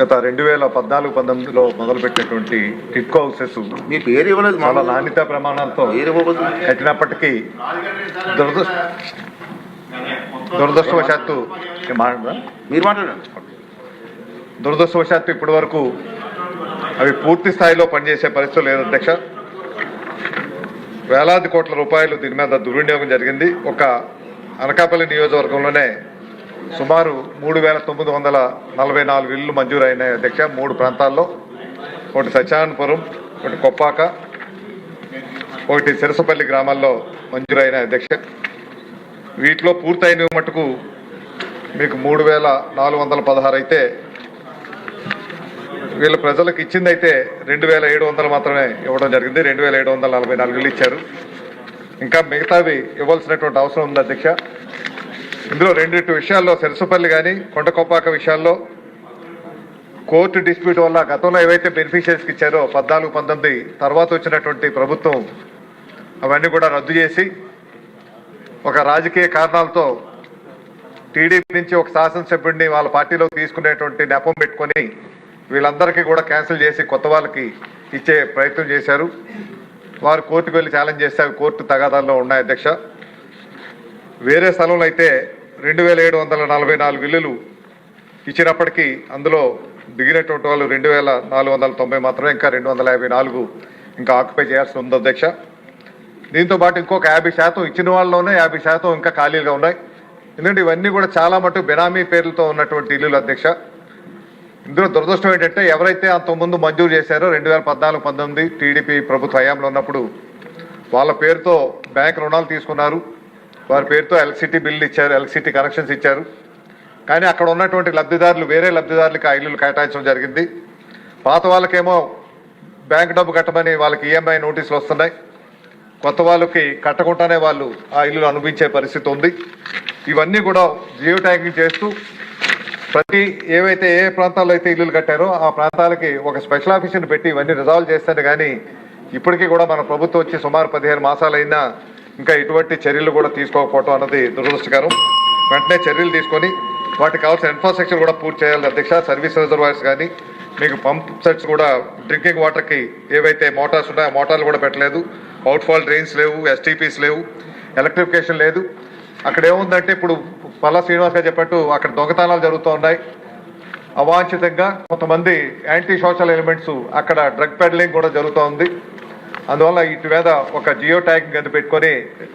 గత రెండు వేల పద్నాలుగు పంతొమ్మిదిలో మొదలుపెట్టినటువంటి టిట్కో హౌసెస్ మీ పేరు ఇవ్వలేదు చాలా నాణ్యత ప్రమాణాలతో కట్టినప్పటికీ దురదృష్ట దురదృష్టవశాత్తు? మీరు మాట్లాడండి. దురదృష్టవశాత్తు ఇప్పటి వరకు అవి పూర్తి స్థాయిలో పనిచేసే పరిస్థితి లేదు అధ్యక్ష. వేలాది కోట్ల రూపాయలు దీని మీద దుర్వినియోగం జరిగింది. ఒక అనకాపల్లి నియోజకవర్గంలోనే సుమారు మూడు వేల తొమ్మిది వందల నలభై నాలుగు ఇళ్ళు మంజూరైన అధ్యక్ష మూడు ప్రాంతాల్లో. ఒకటి సత్యానందపురం ఒకటి కొప్పాక ఒకటి సిరసపల్లి గ్రామాల్లో మంజూరైన అధ్యక్ష. వీటిలో పూర్తయిన మటుకు మీకు మూడు వేల నాలుగు వందల పదహారు అయితే వీళ్ళ ప్రజలకు ఇచ్చింది అయితే రెండు వేల ఏడు వందలు మాత్రమే ఇవ్వడం జరిగింది. రెండు వేల ఏడు వందల నలభై నాలుగు ఇచ్చారు. ఇంకా మిగతావి ఇవ్వాల్సినటువంటి అవసరం ఉంది అధ్యక్ష. ఇందులో రెండింటి విషయాల్లో సెరసుపల్లి కానీ కొండకొప్పాక విషయాల్లో కోర్టు డిస్ప్యూట్ వల్ల గతంలో ఏవైతే బెనిఫిషియరీస్కి ఇచ్చారో పద్నాలుగు పంతొమ్మిది తర్వాత వచ్చినటువంటి ప్రభుత్వం అవన్నీ కూడా రద్దు చేసి ఒక రాజకీయ కారణాలతో టీడీపీ నుంచి ఒక శాసనసభ్యుడిని వాళ్ళ పార్టీలో తీసుకునేటువంటి నెపం పెట్టుకొని వీళ్ళందరికీ కూడా క్యాన్సిల్ చేసి కొత్త వాళ్ళకి ఇచ్చే ప్రయత్నం చేశారు. వారు కోర్టుకు వెళ్ళి ఛాలెంజ్ చేస్తే అవి కోర్టు తగాదాల్లో ఉన్నాయి అధ్యక్ష. వేరే స్థలంలో అయితే రెండు వేల ఏడు వందల నలభై నాలుగు ఇల్లులు ఇచ్చినప్పటికీ అందులో దిగినటువంటి వాళ్ళు రెండు వేల నాలుగు వందల తొంభై మాత్రమే ఇంకా రెండు వందల యాభై నాలుగు ఇంకా ఆక్యుపై చేయాల్సి ఉంది అధ్యక్ష. దీంతో పాటు ఇంకొక యాభై శాతం ఇచ్చిన వాళ్ళలోనే యాభై శాతం ఇంకా ఖాళీలుగా ఉన్నాయి. ఎందుకంటే ఇవన్నీ కూడా చాలా మటుకు బెనామీ పేర్లతో ఉన్నటువంటి ఇల్లులు అధ్యక్ష. ఇందులో దురదృష్టం ఏంటంటే ఎవరైతే అంతకుముందు మంజూరు చేశారో రెండు వేల పద్నాలుగు పంతొమ్మిది టీడీపీ ప్రభుత్వ హయాంలో ఉన్నప్పుడు వాళ్ళ పేరుతో బ్యాంక్ రుణాలు తీసుకున్నారు. వారి పేరుతో ఎలక్ట్రిసిటీ బిల్లు ఇచ్చారు ఎలక్ట్రిసిటీ కనెక్షన్స్ ఇచ్చారు. కానీ అక్కడ ఉన్నటువంటి లబ్ధిదారులు వేరే లబ్ధిదారులకి ఆ ఇల్లులు కేటాయించడం జరిగింది. పాత వాళ్ళకేమో బ్యాంక్ డబ్బు కట్టమని వాళ్ళకి ఈఎంఐ నోటీసులు వస్తున్నాయి. కొత్త వాళ్ళకి కట్టకుండానే వాళ్ళు ఆ ఇల్లు అనుభవించే పరిస్థితి ఉంది. ఇవన్నీ కూడా జియో ట్యాగింగ్ చేస్తూ ప్రతి ఏవైతే ఏ ప్రాంతాల్లో అయితే ఇల్లులు కట్టారో ఆ ప్రాంతాలకి ఒక స్పెషల్ ఆఫీసర్ని పెట్టి ఇవన్నీ రిజాల్వ్ చేస్తాను కానీ ఇప్పటికీ కూడా మన ప్రభుత్వం వచ్చి సుమారు పదిహేను మాసాలైనా ఇంకా ఇటువంటి చర్యలు కూడా తీసుకోకపోవటం అన్నది దురదృష్టకరం వెంటనే చర్యలు తీసుకొని వాటికి కావాల్సిన ఇన్ఫ్రాస్ట్రక్చర్ కూడా పూర్తి చేయాలి. అధ్యక్ష సర్వీస్ రిజర్వాయర్స్ కానీ మీకు పంప్ సెట్స్ కూడా డ్రింకింగ్ వాటర్కి ఏవైతే మోటార్స్ ఉన్నాయో మోటార్లు కూడా పెట్టలేదు. అవుట్ఫాల్ డ్రైన్స్ లేవు ఎస్టీపీస్ లేవు ఎలక్ట్రిఫికేషన్ లేదు. అక్కడ ఏముందంటే ఇప్పుడు పల్లా శ్రీనివాస్ గారు చెప్పట్టు అక్కడ దొంగతనాలు జరుగుతూ ఉన్నాయి. అవాంఛితంగా కొంతమంది యాంటీ సోషల్ ఎలిమెంట్స్ అక్కడ డ్రగ్ పెడ్లింగ్ కూడా జరుగుతూ ఉంది. అందువల్ల ఇటు మీద ఒక జియో ట్యాగ్ కింద పెట్టుకొని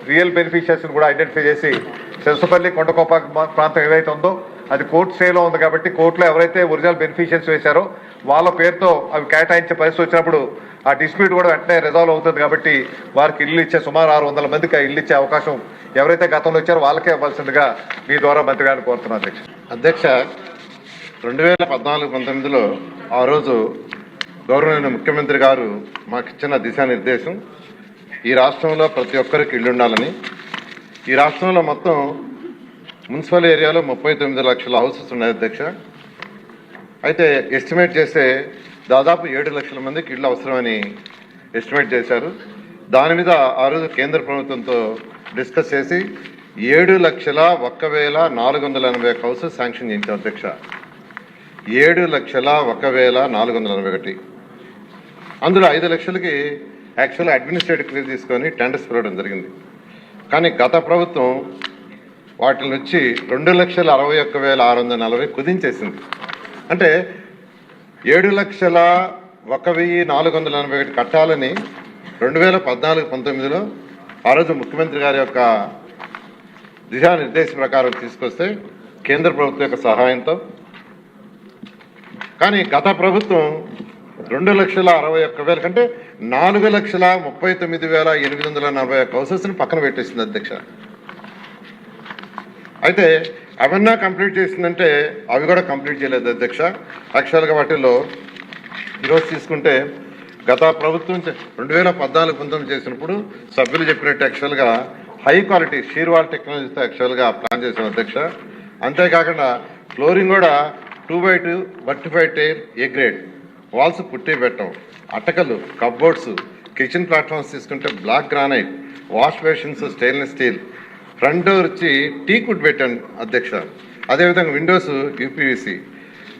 రియల్ బెనిఫిషియర్స్ని కూడా ఐడెంటిఫై చేసి సెసపల్లి కొండకొప్ప ప్రాంతం ఏదైతే ఉందో అది కోర్టు స్టేలో ఉంది కాబట్టి కోర్టులో ఎవరైతే ఒరిజినల్ బెనిఫిషియర్స్ వేశారో వాళ్ళ పేరుతో అవి కేటాయించే పరిస్థితి వచ్చినప్పుడు ఆ డిస్ప్యూట్ కూడా వెంటనే రిజాల్వ్ అవుతుంది కాబట్టి వారికి ఇల్లు ఇచ్చే సుమారు ఆరు వందల మందికి ఇల్లు ఇచ్చే అవకాశం ఎవరైతే గతంలో ఇచ్చారో వాళ్ళకే ఇవ్వాల్సిందిగా మీ ద్వారా మంత్రి గారిని కోరుతున్నాను అధ్యక్ష. అధ్యక్ష రెండు వేల పద్నాలుగు పంతొమ్మిదిలో ఆ రోజు గౌరవనీయ ముఖ్యమంత్రి గారు మాకు ఇచ్చిన దిశానిర్దేశం ఈ రాష్ట్రంలో ప్రతి ఒక్కరికి ఇల్లు ఉండాలని ఈ రాష్ట్రంలో మొత్తం మున్సిపల్ ఏరియాలో ముప్పై తొమ్మిది లక్షల హౌసెస్ ఉన్నాయి అధ్యక్ష. అయితే ఎస్టిమేట్ చేస్తే దాదాపు ఏడు లక్షల మందికి ఇళ్ళు అవసరమని ఎస్టిమేట్ చేశారు. దాని మీద ఆ రోజు కేంద్ర ప్రభుత్వంతో డిస్కస్ చేసి ఏడు లక్షల ఒక్క వేల నాలుగు వందల ఎనభై ఒక హౌసెస్ శాంక్షన్ చేయించారు అధ్యక్ష. ఏడు లక్షల ఒక వేల నాలుగు వందల ఎనభై ఒకటి. అందులో ఐదు లక్షలకి యాక్చువల్ అడ్మినిస్ట్రేటివ్ క్లియర్ తీసుకొని టెండర్స్ పిలవడం జరిగింది. కానీ గత ప్రభుత్వం వాటి నుంచి రెండు లక్షల అరవై ఒక్క వేల ఆరు వందల నలభై కుదించేసింది. అంటే ఏడు లక్షల ఒక వెయ్యి నాలుగు వందల ఎనభై ఒకటి కట్టాలని రెండు వేల పద్నాలుగు పంతొమ్మిదిలో ఆ రోజు ముఖ్యమంత్రి గారి యొక్క దిశానిర్దేశం ప్రకారం తీసుకొస్తే కేంద్ర ప్రభుత్వం యొక్క సహాయంతో. కానీ గత ప్రభుత్వం రెండు లక్షల అరవై ఒక్క వేల కంటే నాలుగు లక్షల ముప్పై తొమ్మిది వేల ఎనిమిది వందల నలభై ఒక్క హౌసెస్ని పక్కన పెట్టేసింది అధ్యక్ష. అయితే అవన్నా కంప్లీట్ చేసిందంటే అవి కూడా కంప్లీట్ చేయలేదు అధ్యక్ష. యాక్చువల్గా వాటిల్లో ఈరోజు తీసుకుంటే గత ప్రభుత్వం రెండు వేల పద్నాలుగు పంతొమ్మిది చేసినప్పుడు సభ్యులు చెప్పినట్టు యాక్చువల్గా హై క్వాలిటీ షీర్వాల్ టెక్నాలజీతో యాక్చువల్గా ప్లాన్ చేసాం అధ్యక్ష. అంతేకాకుండా ఫ్లోరింగ్ కూడా two by two vitrified tile A grade. Walls putty పెట్టాం అటకలు కబ్బోర్డ్స్ కిచెన్ ప్లాట్ఫామ్స్ తీసుకుంటే black granite wash basins stainless steel front door వచ్చి టీ కుడ్ పెట్టాను అధ్యక్ష. అదేవిధంగా విండోస్ యూపీవీసీ.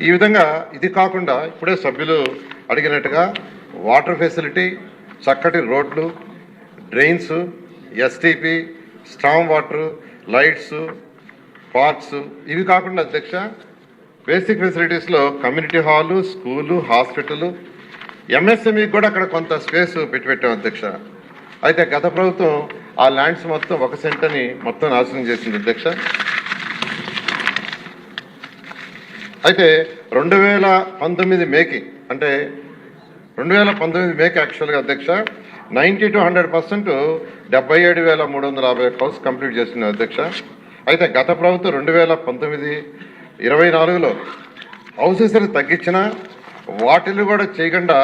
ఈ విధంగా ఇది కాకుండా ఇప్పుడే సభ్యులు అడిగినట్టుగా వాటర్ ఫెసిలిటీ చక్కటి రోడ్లు drains STP strong water lights parks ఇవి కాకుండా అధ్యక్ష బేసిక్ ఫెసిలిటీస్లో కమ్యూనిటీ హాలు స్కూలు హాస్పిటల్ ఎంఎస్ఎంఈకి కూడా అక్కడ కొంత స్పేస్ పెట్టిపెట్టాం అధ్యక్ష. అయితే గత ప్రభుత్వం ఆ ల్యాండ్స్ మొత్తం ఒక సెంటర్ని మొత్తం నాశనం చేసింది అధ్యక్ష. అయితే రెండు వేల పంతొమ్మిది మేకి అంటే రెండు వేల పంతొమ్మిది మేకి యాక్చువల్గా అధ్యక్ష నైంటీ టు హండ్రెడ్ పర్సెంట్ డెబ్బై ఏడు వేల మూడు వందల యాభై హౌస్ కంప్లీట్ చేసింది అధ్యక్ష. అయితే గత ప్రభుత్వం రెండు వేల పంతొమ్మిది ఇరవై నాలుగులో హౌసెస్ తగ్గించిన వాటిని కూడా చేయకుండా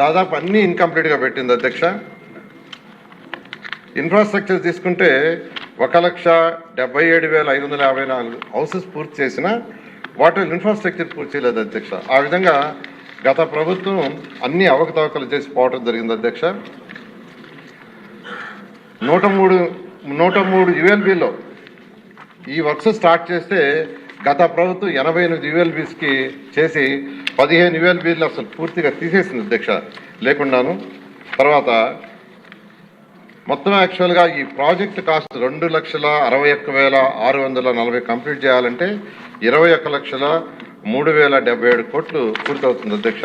దాదాపు అన్నీ ఇన్కంప్లీట్గా పెట్టింది అధ్యక్ష. ఇన్ఫ్రాస్ట్రక్చర్ తీసుకుంటే ఒక లక్ష డెబ్బై ఏడు వేల ఐదు వందల యాభై నాలుగు హౌసెస్ పూర్తి చేసిన వాటిలో ఇన్ఫ్రాస్ట్రక్చర్ పూర్తి చేయలేదు అధ్యక్ష. ఆ విధంగా గత ప్రభుత్వం అన్ని అవకతవకలు చేసి పోవటం జరిగింది అధ్యక్ష. నూట మూడు నూట మూడు యుఎల్బిలో ఈ వర్క్స్ స్టార్ట్ చేస్తే గత ప్రభుత్వం ఎనభై ఎనిమిది యుఎల్బీస్కి చేసి పదిహేను యుఎల్బీలు అసలు పూర్తిగా తీసేసింది అధ్యక్ష. లేకుండాను తర్వాత మొత్తం యాక్చువల్గా ఈ ప్రాజెక్ట్ కాస్ట్ రెండు లక్షల అరవై ఒక్క వేల ఆరు వందల నలభై కంప్లీట్ చేయాలంటే ఇరవై ఒక్క లక్షల మూడు వేల డెబ్బై ఏడు కోట్లు పూర్తవుతుంది అధ్యక్ష.